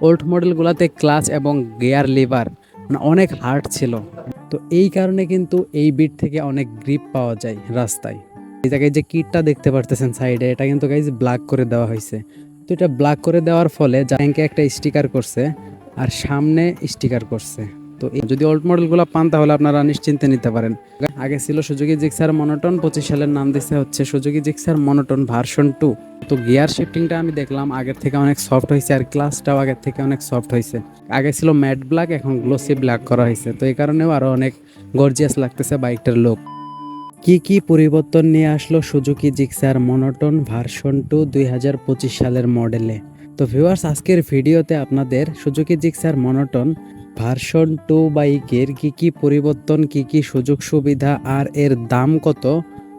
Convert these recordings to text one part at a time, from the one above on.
Old মডেলগুলোতে clutch এবং gear lever মানে অনেক হার্ড ছিল। তো এই কারণে কিন্তু এই বিট থেকে অনেক গ্রিপ পাওয়া যায় রাস্তায়। এই জায়গায় যে কিটটা দেখতে পারতেছেন সাইডে, এটা কিন্তু গাইজ ব্ল্যাক করে দেওয়া হয়েছে। তো এটা ব্ল্যাক করে দেওয়ার ফলে ব্যাংকে একটা স্টিকার করছে, আর সামনে স্টিকার করছে। তো যদি ওল্ড মডেলগুলো পান, তাহলে আপনারা নিশ্চিন্তে নিতে পারেন। আগে ছিল সুজুকি জিক্সার মনোটন পঁচিশ সালের নাম দিচ্ছে হচ্ছে Suzuki Gixxer monotone version two তো গিয়ার শিফটিংটা আমি দেখলাম, আগের থেকে অনেক সফট হয়েছে আর ক্লাসটাও আগের থেকে অনেক সফট হয়েছে আগে ছিল ম্যাট ব্ল্যাক এখন গ্লোসি ব্ল্যাক করা হয়েছে তো এই কারণেও আরও অনেক গর্জিয়াস লাগতেছে বাইকটার লোক কি কি পরিবর্তন নিয়ে আসলো Suzuki Gixxer monotone version two দুই হাজার পঁচিশ সালের মডেলে তো ভিউয়ার্স আজকের ভিডিওতে আপনাদের Suzuki Gixxer monotone version two বাইকের কি কি পরিবর্তন, কি কি সুযোগ সুবিধা, আর এর দাম কত?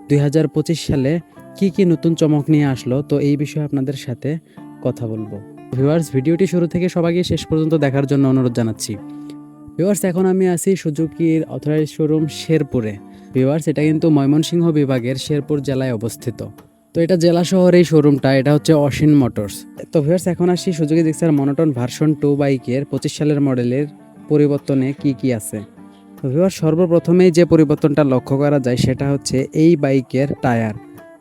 দুই হাজার পঁচিশ সালে কি কি নতুন চমক নিয়ে আসলো? তো এই বিষয়ে আপনাদের সাথে কথা বলব। ভিউয়ার্স, ভিডিওটি শুরু থেকে সবাইকে শেষ পর্যন্ত দেখার জন্য অনুরোধ জানাচ্ছি। ভিউয়ার্স, এখন আমি আছি সুজুকির অথরাইজ শোরুম শেরপুরে। ভিউয়ার্স, এটা কিন্তু ময়মনসিংহ বিভাগের শেরপুর জেলায় অবস্থিত। তো এটা জেলা শহর এই শোরুমটা, এটা হচ্ছে অসিন মোটরস। তো ভিউয়ার্স, এখন আসি Suzuki Gixxer monotone version two বাইকের পঁচিশ সালের মডেলের পরিবর্তনে কি কি আছে? তো ভিউয়ার্স সর্বপ্রথমেই যে পরিবর্তনটা লক্ষ্য করা যায় সেটা হচ্ছে এই বাইকের টায়ার।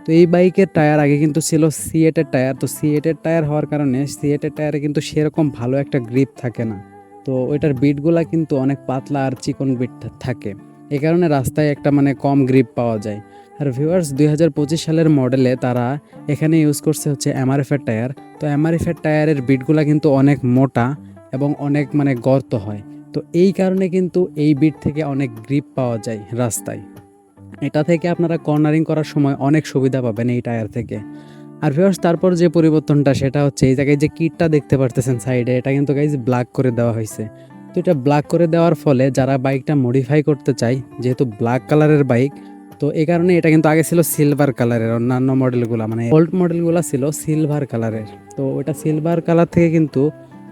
তো এই বাইকের টায়ার আগে কিন্তু ছিল সিএটের টায়ার। তো সিএটের টায়ার হওয়ার কারণে সিএটের টায়ারে কিন্তু সেরকম ভালো একটা গ্রিপ থাকে না। তো ওইটার বিটগুলা কিন্তু অনেক পাতলা আর চিকন বিট থাকে। এই কারণে রাস্তায় একটা মানে কম গ্রিপ পাওয়া যায়। আর ভিউয়ার্স দুই হাজার পঁচিশ সালের মডেলে তারা এখানে ইউজ করছে হচ্ছে এমআরএফের টায়ার। তো এমআরএফের টায়ারের বিটগুলা কিন্তু অনেক মোটা এবং অনেক মানে গর্ত হয়। তো এই কারণে কিন্তু এই বিট থেকে অনেক গ্রিপ পাওয়া যায় রাস্তায়। এটা থেকে আপনারা কর্নারিং করার সময় অনেক সুবিধা পাবেন এই টায়ার থেকে। আর ভিউয়ার্স তারপর যে পরিবর্তনটা, সেটা হচ্ছে এই জায়গায় যে কিটটা দেখতে পারতেছেন সাইডে এটা কিন্তু গাইজ ব্ল্যাক করে দেওয়া হয়েছে। তো এটা ব্ল্যাক করে দেওয়ার ফলে যারা বাইকটা মডিফাই করতে চায়, যেহেতু ব্ল্যাক কালারের বাইক তো এই কারণে এটা কিন্তু আগে ছিল সিলভার কালারের অন্যান্য মডেলগুলো মানে ওল্ড মডেলগুলো ছিল সিলভার কালারের তো ওটা সিলভার কালার থেকে কিন্তু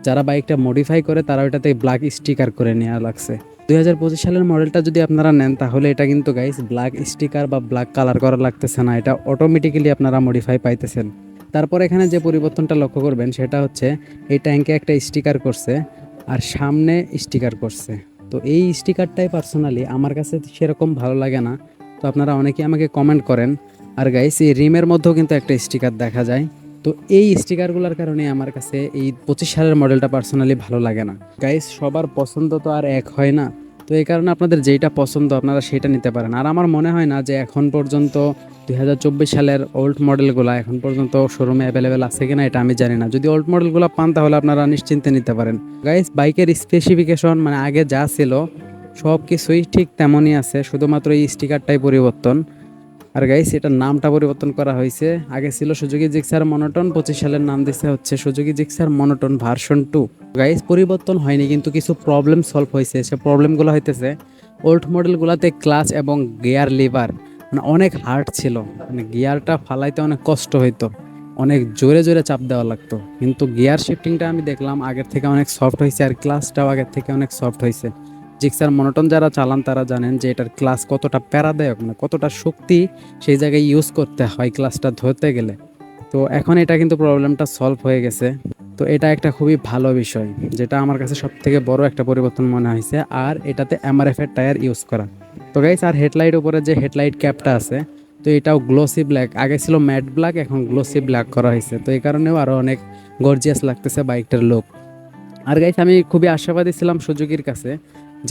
যারা বাইকটা মডিফাই করে, তারা ওটাতে ব্ল্যাক স্টিকার করে নেওয়া লাগছে। দুই হাজার পঁচিশ সালের মডেলটা যদি আপনারা নেন, তাহলে এটা কিন্তু গাইস ব্ল্যাক স্টিকার বা ব্ল্যাক কালার করা লাগতেছে না। এটা অটোমেটিক্যালি আপনারা মডিফাই পাইতেছেন। তারপর এখানে যে পরিবর্তনটা লক্ষ্য করবেন, সেটা হচ্ছে এই ট্যাঙ্কে একটা স্টিকার করছে আর সামনে স্টিকার করছে। তো এই স্টিকারটাই পার্সোনালি আমার কাছে সেরকম ভালো লাগে না। তো আপনারা অনেকেই আমাকে কমেন্ট করেন। আর গাইস এই রিমের মধ্যেও কিন্তু একটা স্টিকার দেখা যায়। তো এই স্টিকারগুলোর কারণে আমার কাছে এই পঁচিশ সালের মডেলটা পার্সোনালি ভালো লাগে না। গাইস সবার পছন্দ তো আর এক হয় না। তো এই কারণে আপনাদের যেইটা পছন্দ, আপনারা সেটা নিতে পারেন। আর আমার মনে হয় না যে এখন পর্যন্ত দুই হাজার চব্বিশ সালের ওল্ড মডেলগুলো এখন পর্যন্ত শোরুমে অ্যাভেলেবেল আছে কিনা, এটা আমি জানি না। যদি ওল্ড মডেলগুলো পান, তাহলে আপনারা নিশ্চিন্তে নিতে পারেন। গাইস বাইকের স্পেসিফিকেশন মানে আগে যা ছিল সব কিছুই ঠিক তেমনই আছে। শুধুমাত্র এই স্টিকারটাই পরিবর্তন। আর গাইস এটার নামটা পরিবর্তন করা হয়েছে। আগে ছিল সুযোগী জিক্সার মনোটন, পঁচিশ সালের নাম দিচ্ছে হচ্ছে Suzuki Gixxer monotone version two guys পরিবর্তন হয়নি, কিন্তু কিছু প্রবলেম সলভ হয়েছে। সে প্রবলেমগুলো হইতেছে ওল্ড মডেলগুলোতে ক্লাচ এবং গিয়ার লিভার মানে অনেক হার্ড ছিল। মানে গিয়ারটা ফালাইতে অনেক কষ্ট হইতো। অনেক জোরে জোরে চাপ দেওয়া লাগতো। কিন্তু গিয়ার শিফটিংটা আমি দেখলাম আগের থেকে অনেক সফট হয়েছে আর ক্লাসটাও আগের থেকে অনেক সফট হয়েছে জিক্সার মনোটন যারা চালান, তারা জানেন যে এটার ক্লাস কতটা প্যারাদায়ক মানে কতটা শক্তি সেই জায়গায় ইউজ করতে হয় ক্লাসটা ধরতে গেলে। তো এখন এটা কিন্তু প্রবলেমটা সলভ হয়ে গেছে। তো এটা একটা খুবই ভালো বিষয়, যেটা আমার কাছে সব থেকে বড় একটা পরিবর্তন মনে হয়েছে, আর এটাতে এমআরএফ এর টায়ার ইউজ করা। তো গাইস আর হেডলাইট উপরে যে হেডলাইট ক্যাপটা আছে, তো এটাও গ্লোসি ব্ল্যাক আগে ছিল ম্যাট ব্ল্যাক এখন গ্লোসি ব্ল্যাক করা হয়েছে। তো এই কারণেও আরও অনেক গর্জিয়াস লাগতেছে বাইকটার লোক আর গাইস আমি খুবই আশাবাদী ছিলাম সুজুকির কাছে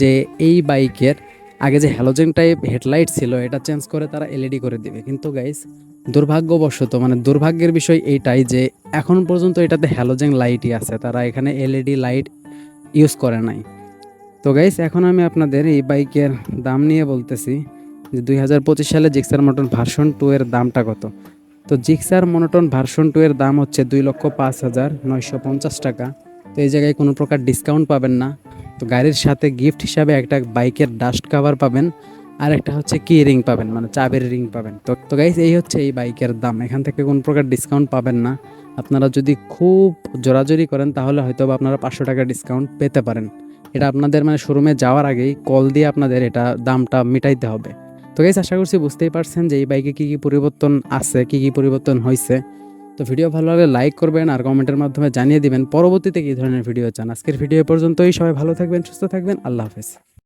যে এই বাইকের আগে যে হ্যালোজেন টাইপ হেডলাইট ছিল, এটা চেঞ্জ করে তারা এলইডি করে দিবে। কিন্তু গাইস দুর্ভাগ্যবশত মানে দুর্ভাগ্যের বিষয় এইটাই যে এখন পর্যন্ত এটাতে হ্যালোজেন লাইটই আছে, তারা এখানে এলইডি লাইট ইউজ করে নাই। তো গাইস এখন আমি আপনাদের এই বাইকের দাম নিয়ে বলতেছি যে দুই হাজার পঁচিশ সালে জিক্সার মটন ভার্সন টু এর দামটা কত? তো জিক্সার মনোটন ভার্সন টু এর দাম হচ্ছে দুই লক্ষ পাঁচ হাজার নয়শো পঞ্চাশ টাকা। তো এই জায়গায় কোনো প্রকার ডিসকাউন্ট পাবেন না। তো গাড়ির সাথে গিফট হিসাবে একটা বাইকের ডাস্ট কাভার পাবেন আর একটা হচ্ছে কি রিং পাবেন মানে চাবের রিং পাবেন। তো তো গাইজ এই হচ্ছে এই বাইকের দাম। এখান থেকে কোনো প্রকার ডিসকাউন্ট পাবেন না। আপনারা যদি খুব জোরাজোরি করেন, তাহলে হয়তো আপনারা পাঁচশো টাকা ডিসকাউন্ট পেতে পারেন। এটা আপনাদের মানে শোরুমে যাওয়ার আগেই কল দিয়ে আপনাদের এটা দামটা মিটাইতে হবে। তো গাইজ আশা করছি বুঝতেই পারছেন যে এই বাইকে কী কী পরিবর্তন আছে, কী কী পরিবর্তন হয়েছে তো ভিডিও ভালো লাগলে লাইক করবেন আর কমেন্টের মাধ্যমে জানিয়ে দিবেন পরবর্তীতে কী ধরনের ভিডিও চান। আজকের ভিডিও পর্যন্তই। সবাই ভালো থাকবেন, সুস্থ থাকবেন। আল্লাহ হাফেজ।